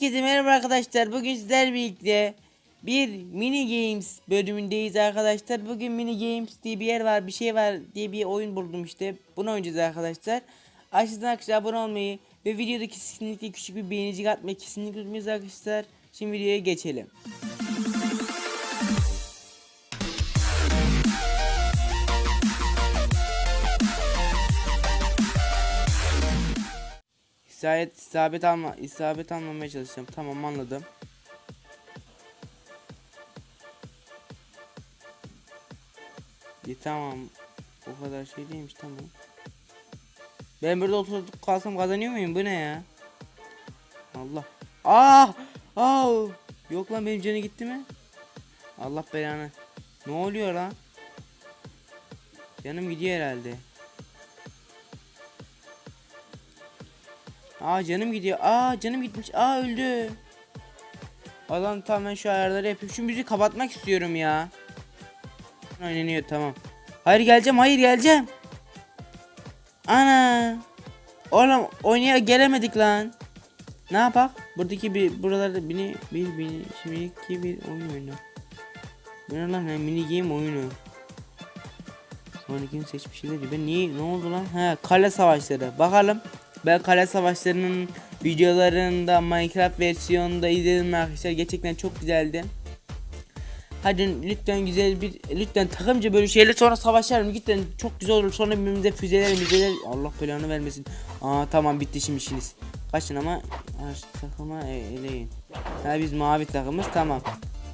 Herkese merhaba arkadaşlar. Bugün sizlerle birlikte bir mini games bölümündeyiz arkadaşlar. Bugün mini games diye bir yer var, bir şey var diye bir oyun buldum işte. Bunu oynayacağız arkadaşlar. Aşağıdan arkadaşlar abone olmayı ve videodaki kesinlikle küçük bir beğenicik atmayı kesinlikle unutmayın arkadaşlar. Şimdi videoya geçelim. İsabet, isabet alma, isabet almamaya çalışacağım. Tamam anladım. İyi tamam. O kadar şey değilmiş tamam. Ben burada oturup kalsam kazanıyor muyum? Bu ne ya? Allah. Ah! Ah! Yok lan benim canı gitti mi? Allah belanı. Ne oluyor lan? Canım gidiyor herhalde. Aa canım gidiyor. Aa canım gitmiş. Aa öldü. Adam tamam ben şu ayarları yapayım. Şu müziği kapatmak istiyorum ya. Oynanıyor tamam. Hayır geleceğim hayır geleceğim. Ana. Oğlum oynaya gelemedik lan. Ne yapak? Buradaki bir buralarda bini bir bir şimdiki bir oyun oyunu. Bu ne lan Ha, mini game oyunu. Sonrakini seçmişler. Ben niye ne oldu lan? Ha kale savaşları. Bakalım. Ben kale savaşlarının videolarında Minecraft versiyonunda izledim arkadaşlar. Gerçekten çok güzeldi. Hadi lütfen güzel bir lütfen takımca böyle şeyler sonra savaşalım lütfen çok güzel olur sonra birbirimize füzeler füzeler Allah belanı vermesin. Aa tamam bitti şimdi işiniz. Kaçın ama takıma eleyin. Ha biz mavi takımız tamam.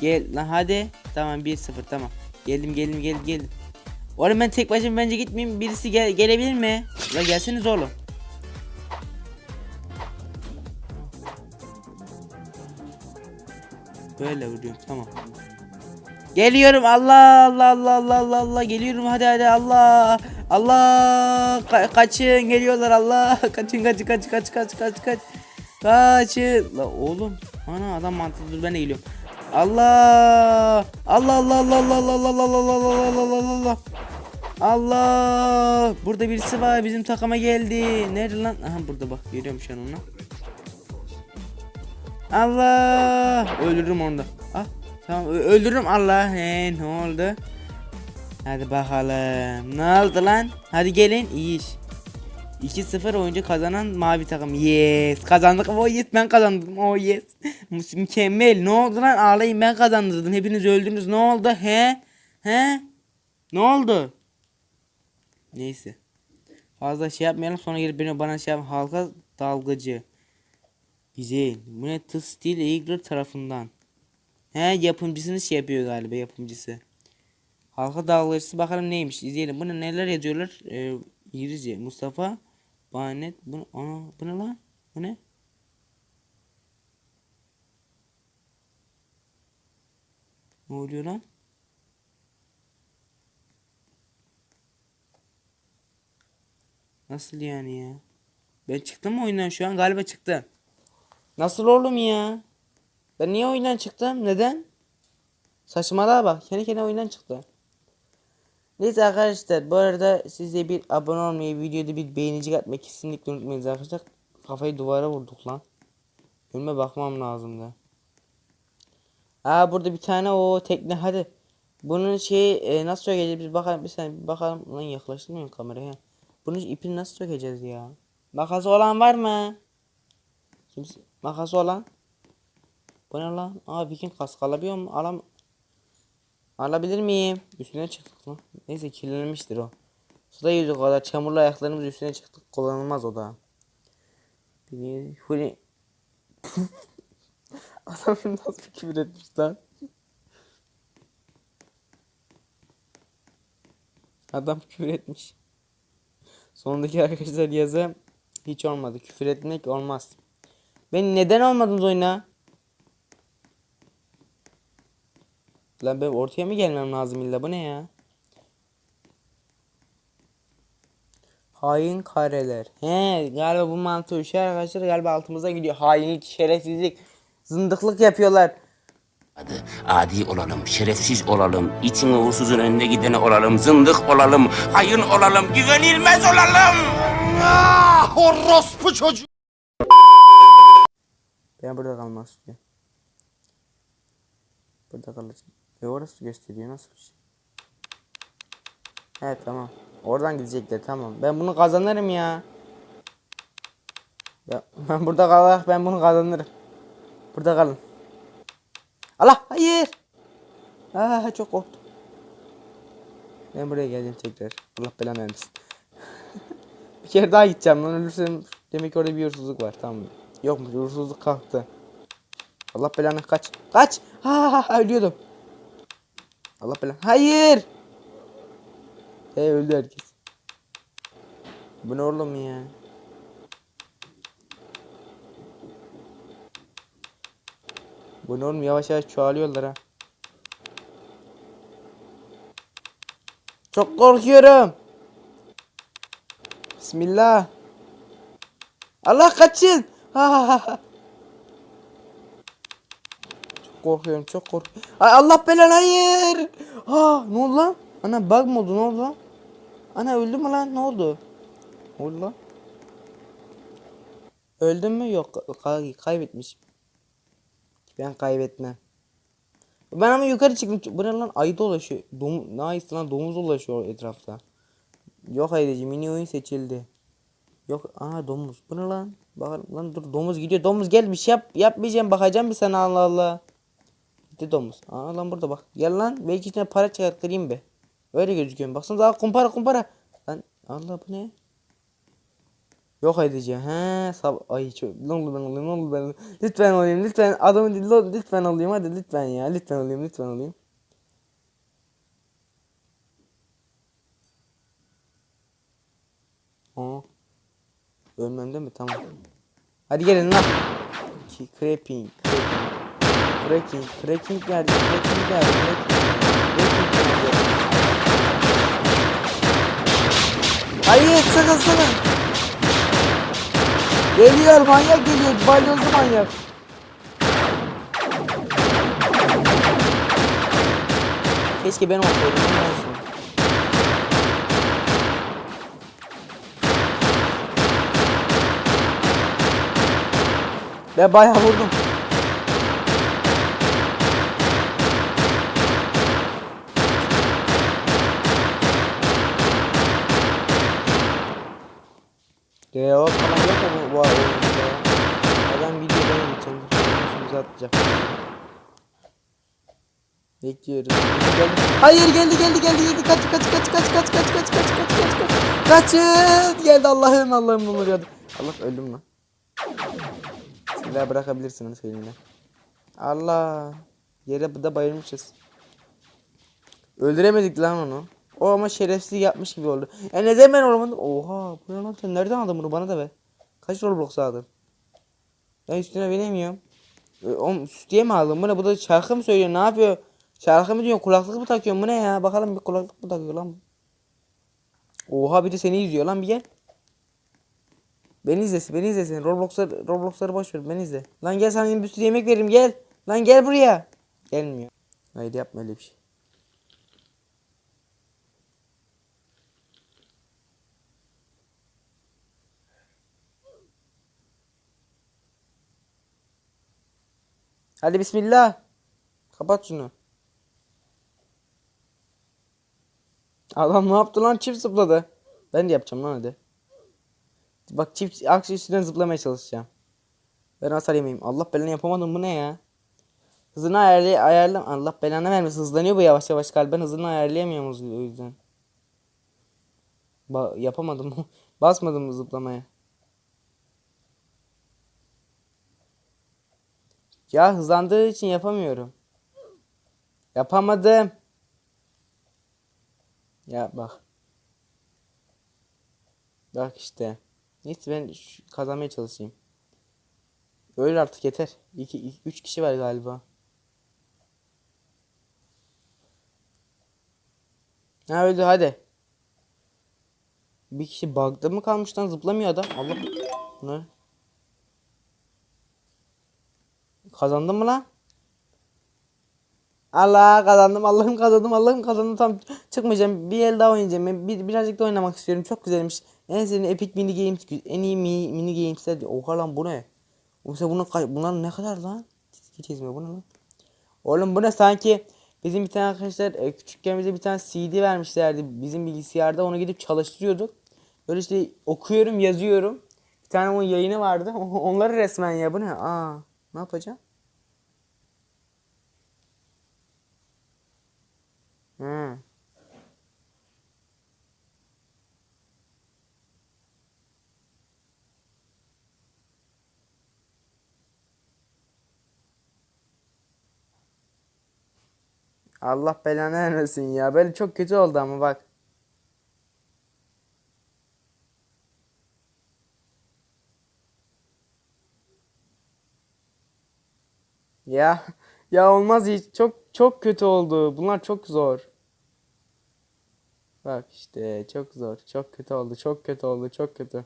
Gel lan hadi. Tamam 1-0 tamam. Geldim geldim geldim geldim. Oğlum ben tek başıma bence gitmeyeyim. Birisi gel gelebilir mi? La gelseniz oğlum. Böyle vuruyorum tamam. Geliyorum Allah Allah Allah Allah Allah Allah geliyorum hadi hadi Allah Allah Ka- kaçın geliyorlar Allah kaçın kaçın kaç kaç kaç kaç kaç kaçın la oğlum ana adam mantıklı dur ben de geliyorum Allah Allah Allah Allah Allah Allah Allah Allah Allah Allah Allah Allah Allah Allah burada birisi var bizim takıma geldi nerede lan aha burada bak görüyorum şu an onu Allah öldürürüm onu da ah Tamam öldürürüm Allah. He ne oldu? Hadi bakalım. Ne oldu lan? Hadi gelin iyi iş. 2-0 oyuncu kazanan mavi takım. Yes. Kazandık. Oh yes ben kazandım. Oh yes. Mü- Mükemmel. Ne oldu lan? Ağlayın ben kazandırdım. Hepiniz öldünüz. Ne oldu? He? He? Ne oldu? Neyse. Fazla şey yapmayalım sonra gelip beni bana şey yap. Halka dalgıcı. Güzel. Bu ne? Tı Steel Eagle tarafından. He yapımcısını şey yapıyor galiba yapımcısı. Halka dalgıcısı bakalım neymiş izleyelim. Buna neler yazıyorlar? Ee, İngilizce. Mustafa Bahanet. Bu, ana, bu ne lan? Bu ne? Ne oluyor lan? Nasıl yani ya? Ben çıktım mı oyundan şu an? Galiba çıktım. Nasıl oğlum ya? Ben niye oyundan çıktım? Neden? Saçmalığa bak. Kendi kendine oyundan çıktı. Neyse arkadaşlar bu arada siz de bir abone olmayı, videoda bir beğenici atmayı kesinlikle unutmayın arkadaşlar. Kafayı duvara vurduk lan. Önüme bakmam lazımdı. Aa burada bir tane o tekne hadi. Bunun şey e, nasıl sökeceğiz biz bakalım bir saniye bir bakalım lan yaklaştırmıyorum kameraya. Bunun ipini nasıl sökeceğiz ya? Makası olan var mı? Kimse makası olan? Bu ne lan? Aa Viking kask alabiliyor mu? Alam Alabilir miyim? Üstüne çıktık lan. Neyse kirlenmiştir o. Suda yüzü kadar çamurlu ayaklarımız üstüne çıktık. Kullanılmaz o da. Huli. Adam nasıl bir küfür etmiş lan? Adam küfür etmiş. Sondaki arkadaşlar yazı hiç olmadı. Küfür etmek olmaz. Ben neden olmadınız oyuna? Lan ben ortaya mı gelmem lazım illa bu ne ya? Hain kareler. He galiba bu mantığı şey arkadaşlar galiba altımıza gidiyor. Hainlik, şerefsizlik, zındıklık yapıyorlar. Hadi adi olalım, şerefsiz olalım, itin uğursuzun önüne gideni olalım, zındık olalım, hayın olalım, güvenilmez olalım. Ah orospu çocuğu. Ben burada kalmak istiyorum. Burada kalacağım. E orası gösteriyor nasıl bir şey? Evet tamam. Oradan gidecekler tamam. Ben bunu kazanırım ya. Ya ben burada kalarak ben bunu kazanırım. Burada kalın. Allah hayır. Aa çok korktum. Ben buraya geldim tekrar. Allah belanı vermesin. bir kere daha gideceğim lan ölürsem demek orada bir hırsızlık var tamam? Yok mu hırsızlık kalktı. Allah belanı kaç. Kaç. Ha, ha, ha ölüyordum. Allah belanı. Hayır. He öldü herkes. Bu ne oğlum ya? Bu ne oğlum yavaş yavaş çoğalıyorlar ha. Çok korkuyorum. Bismillah. Allah kaçın. Çok korkuyorum çok korkuyorum. Ay Allah belanı hayır. Ha ne oldu lan? Ana bug mı oldu ne oldu lan? Ana öldü mü lan ne oldu? Ne oldu lan? Öldün mü? Yok ka- kaybetmişim. Ben kaybetmem. Ben ama yukarı çıktım. Bu ne lan? Ayı dolaşıyor. Dom ne ayısı lan? Domuz dolaşıyor etrafta. Yok ayıcı mini oyun seçildi. Yok aa domuz. Bu ne lan? Bak lan dur domuz gidiyor. Domuz gel bir şey yap. Yapmayacağım bakacağım bir sana Allah Allah. Gitti domuz. Aa lan burada bak. Gel lan. Belki içine para çıkarttırayım be. Öyle gözüküyor. Baksana daha kumpara kumpara. Lan Allah bu ne? Yok edici. He sab ay çok ne oldu ben olayım ne oldu ben lütfen olayım lütfen adamı lütfen olayım hadi lütfen ya lütfen olayım lütfen olayım. Aa. Ölmem değil mi? Tamam. Hadi gelin lan. Creeping. Cracking, cracking nerede? Cracking nerede? Cracking. Cracking nerede? Hayır sakınsana. Geliyor manyak geliyor. Balyozlu manyak. Keşke ben olsaydım. Ben bayağı vurdum. Real falan yok mu bu ya? Adam videodan geçeceğim. Üstümüze atacak. Bekliyoruz. Hayır geldi geldi geldi geldi kaç kaç kaç kaç kaç kaç kaç kaç kaç kaç kaç kaçın geldi Allah'ım Allah'ım ne oluyor Allah öldüm lan silah bırakabilirsin onu söyleyeyim Allah! Yere da bayılmışız. Öldüremedik lan onu. O ama şerefsiz yapmış gibi oldu. E neden ben olamadım oha! Bu lan sen? Nereden aldın bunu? Bana da ver. Kaç roblox aldın? Ben üstüne binemiyorum e, oğlum diye mi aldın? Bu ne? Bu da şarkı mı söylüyor? Ne yapıyor? Şarkı mı diyorsun? Kulaklık mı takıyorsun? Bu ne ya? Bakalım bir kulaklık mı takıyor lan Oha bir de seni izliyor lan bir gel Beni izlesin beni izlesin Roblox'ları Roblox'ları boş beni izle. Lan gel sana bir sürü yemek veririm gel. Lan gel buraya. Gelmiyor. Hayır yapma öyle bir şey. Hadi bismillah. Kapat şunu. Adam ne yaptı lan? Çift zıpladı. Ben de yapacağım lan hadi. Bak çift aksi üstünden zıplamaya çalışacağım. Ben hasar yemeyeyim. Allah belanı yapamadım bu ne ya? Hızını ayarlay ayarlam Allah belanı vermesin. Hızlanıyor bu yavaş yavaş galiba. Ben hızını ayarlayamıyorum o yüzden. Ba yapamadım. Basmadım zıplamaya. Ya hızlandığı için yapamıyorum. Yapamadım. Ya bak. Bak işte. Neyse ben kazanmaya çalışayım. Öyle artık yeter. 2 3 kişi var galiba. Ha öldü hadi. Bir kişi bug'da mı kalmış lan zıplamıyor adam. Allah. Ne? Kazandın mı lan? Allah kazandım Allah'ım kazandım Allah'ım kazandım tam çıkmayacağım bir el daha oynayacağım ben bir, birazcık da oynamak istiyorum çok güzelmiş en sevdiğim Epic Mini Games en iyi mini, mini Games'ler oha lan bu ne Oysa bunun kay- bunlar ne kadar lan? Çizgi çizme bu ne lan? Oğlum bu ne sanki bizim bir tane arkadaşlar e, küçükken bize bir tane CD vermişlerdi bizim bilgisayarda onu gidip çalıştırıyorduk. Böyle işte okuyorum yazıyorum. Bir tane onun yayını vardı. Onları resmen ya bu ne? Aa ne yapacağım? Hı. Allah belanı vermesin ya. Böyle çok kötü oldu ama bak. Ya ya olmaz hiç. Çok çok kötü oldu. Bunlar çok zor. Bak işte çok zor. Çok kötü oldu. Çok kötü oldu. Çok kötü.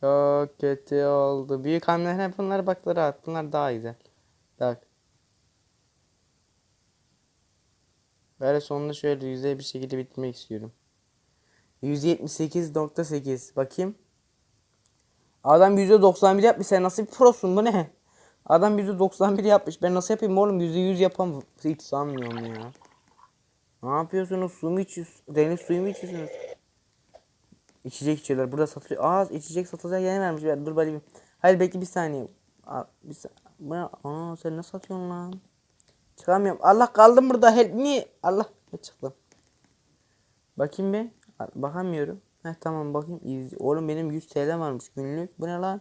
Çok kötü oldu. Büyük hamleler bunlar bak rahat. Bunlar daha güzel. Bak. Böyle sonunda şöyle yüzey bir şekilde bitirmek istiyorum. 178.8 bakayım. Adam %91 yapmış. Sen nasıl bir prosun bu ne? Adam %91 yapmış. Ben nasıl yapayım oğlum? %100 yapamam. Hiç sanmıyorum ya. Ne yapıyorsunuz? Su mu içiyorsunuz? Deniz suyu mu içiyorsunuz? İçecek içiyorlar. Burada satılıyor. Aa içecek satılacak yeni vermiş. Dur bakayım. Hayır bekle bir saniye. Bir sa- Bu ne? Aa sen ne satıyorsun lan? Çıkamıyorum. Allah kaldım burada. Help me. Allah. Ne çıktım. Bakayım bir. Bakamıyorum. Heh tamam bakayım. İz- Oğlum benim 100 TL varmış günlük. Bu ne lan?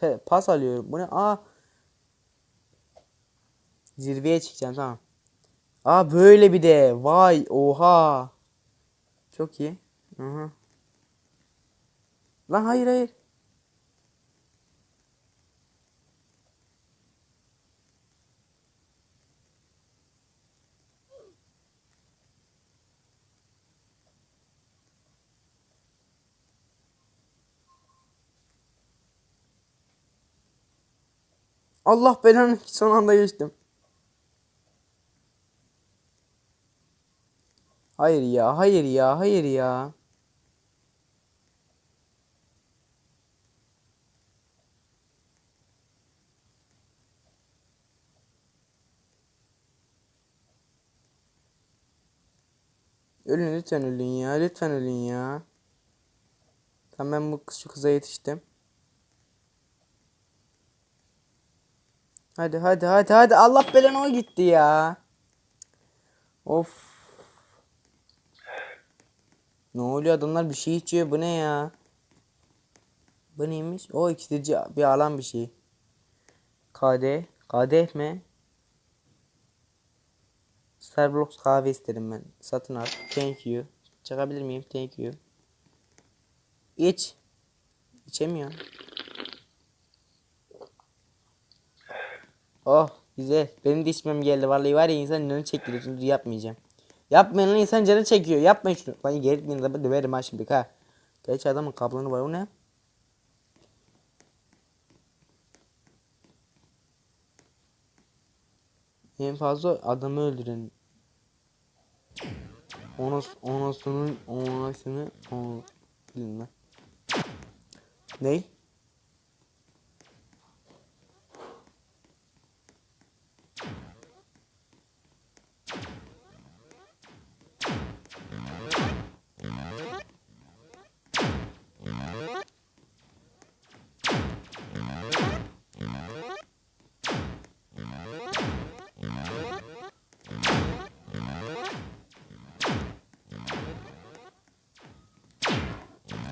Pe- pas alıyorum. Bu ne? Aa. Zirveye çıkacağım tamam. Aa böyle bir de. Vay oha. Çok iyi. Hı. Lan hayır hayır. Allah belanı son anda geçtim. Hayır ya, hayır ya, hayır ya. Ölün lütfen ölün ya, lütfen ölün ya. Tamam ben bu kız şu kıza yetiştim. Hadi hadi hadi hadi Allah belanı o gitti ya. Of. Ne oluyor adamlar bir şey içiyor bu ne ya? Bu neymiş? O ikisici bir alan bir şey. KD. KD mi? Starbucks kahve isterim ben. Satın al. Thank you. Çıkabilir miyim? Thank you. İç. İçemiyorum. Oh güzel. Benim de içmem geldi. Vallahi var ya insan canı çekiyor. Şimdi yapmayacağım. Yapmayın lan insan canı çekiyor. Yapmayın şunu. Lan geri gitmeyin de döverim ha şimdi ha. Gerçi adamın kablonu var o ne? En fazla adamı öldüren. Onas, onasının onasını o bilmem. Ney?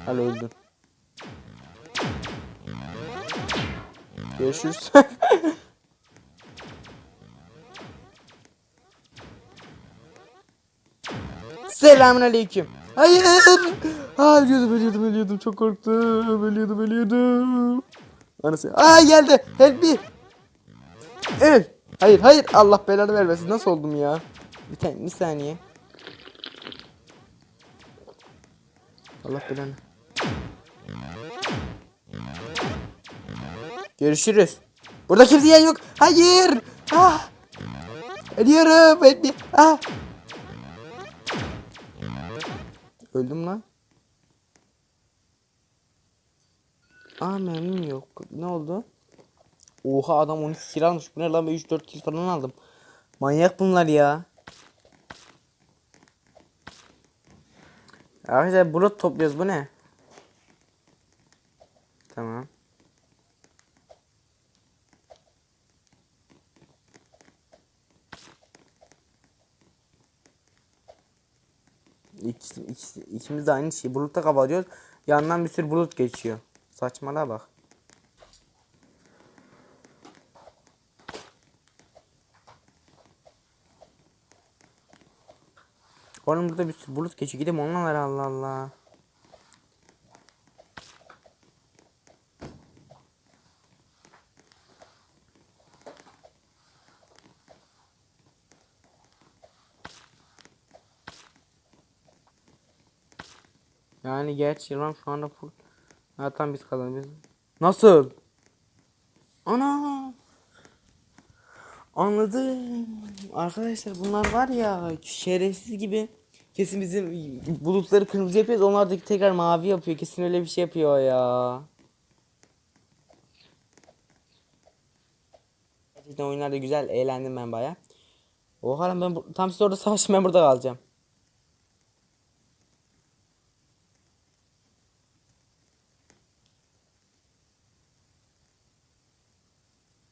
Al öldüm. Görüşürüz. Selamun. Hayır. Aa, ölüyordum ölüyordum ölüyordum çok korktum. Ölüyordum ölüyordum. Anası. Aa geldi. Help me. Öl. Hayır hayır Allah belanı vermesin. Nasıl oldum ya? Bir, bir saniye. Allah belanı. Görüşürüz. Burada kimse yok. Hayır. Ah. Ölüyorum. Ben bir... Ah. Öldüm lan. Aa mermim yok. Ne oldu? Oha adam 12 kill almış. Bu ne lan ben 3-4 kill falan aldım. Manyak bunlar ya. Arkadaşlar bulut topluyoruz bu ne? Tamam. İkisi, ikisi, ikimiz de aynı şey. Bulutta kapatıyoruz. Yandan bir sürü bulut geçiyor. Saçmalığa bak. Oğlum burada bir sürü bulut geçiyor. Gidelim onunla Allah Allah. Gerçi lan şu anda full. Ha biz kazanıyoruz. Nasıl? Ana. Anladım. Arkadaşlar bunlar var ya şerefsiz gibi. Kesin bizim bulutları kırmızı yapıyoruz. Onlar da tekrar mavi yapıyor. Kesin öyle bir şey yapıyor ya. Gerçekten oyunlar da güzel. Eğlendim ben baya. Oha lan ben tam siz orada savaşın ben burada kalacağım.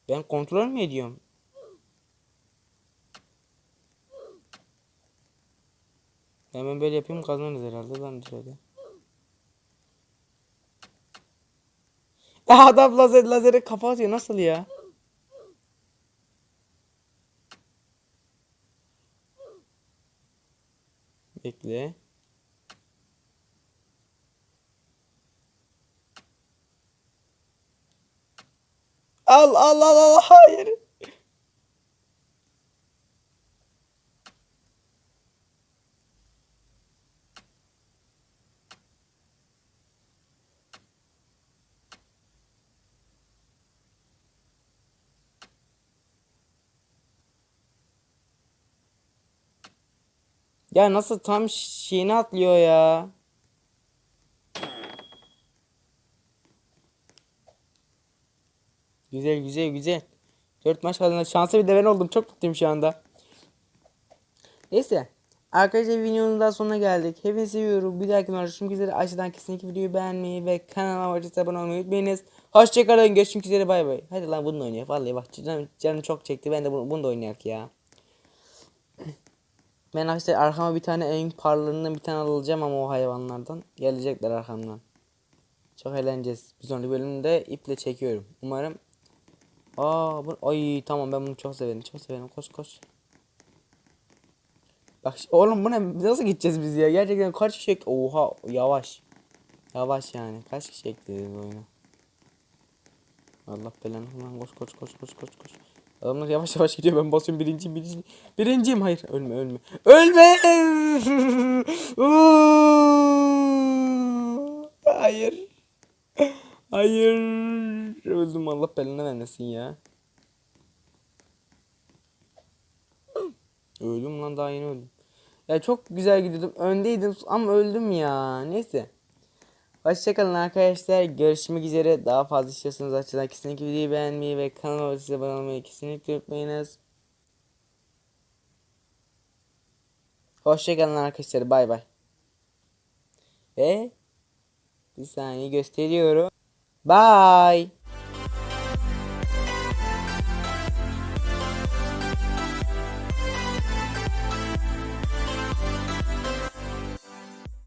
Ben kontrol mü ediyorum? Hemen böyle yapayım kazanırız herhalde lan şöyle. Ya adam lazer lazere kafa atıyor nasıl ya? Bekle. Al al al al hayır. Ya nasıl tam şeyini atlıyor ya? Güzel güzel güzel. 4 maç kazandık. Şansa bir de oldum. Çok mutluyum şu anda. Neyse. Arkadaşlar videonun daha sonuna geldik. Hepinizi seviyorum. Bir dahaki görüşmek üzere. Aşağıdan kesinlikle videoyu beğenmeyi ve kanalıma abone olmayı unutmayınız. Hoşçakalın. Görüşmek üzere. Bay bay. Hadi lan bunu oynayalım. Vallahi bak canım, canım çok çekti. Ben de bunu, bunu da oynayak ya. Ben arkadaşlar arkama bir tane en parlalarından bir tane alacağım ama o hayvanlardan. Gelecekler arkamdan. Çok eğleneceğiz. Bir sonraki bölümde iple çekiyorum. Umarım Aa bu ay tamam ben bunu çok severim. Çok severim. Koş koş. Bak oğlum bu ne? Nasıl gideceğiz biz ya? Gerçekten kaç kişi Oha yavaş. Yavaş yani. Kaç kişi ekledi oyuna? Allah belanı lan koş koş koş koş koş koş. Adamlar yavaş yavaş gidiyor ben basıyorum birinciyim birinciyim. Birinciyim hayır ölme ölme. Ölme. hayır. Hayır. Öldüm Allah belanı vermesin ya. Öldüm lan daha yeni öldüm. Ya çok güzel gidiyordum. Öndeydim ama öldüm ya. Neyse. Hoşçakalın arkadaşlar. Görüşmek üzere. Daha fazla istiyorsanız açıdan kesinlikle videoyu beğenmeyi ve kanalıma abone olmayı kesinlikle unutmayınız. Hoşçakalın arkadaşlar. Bay bay. Ve bir saniye gösteriyorum. Bye.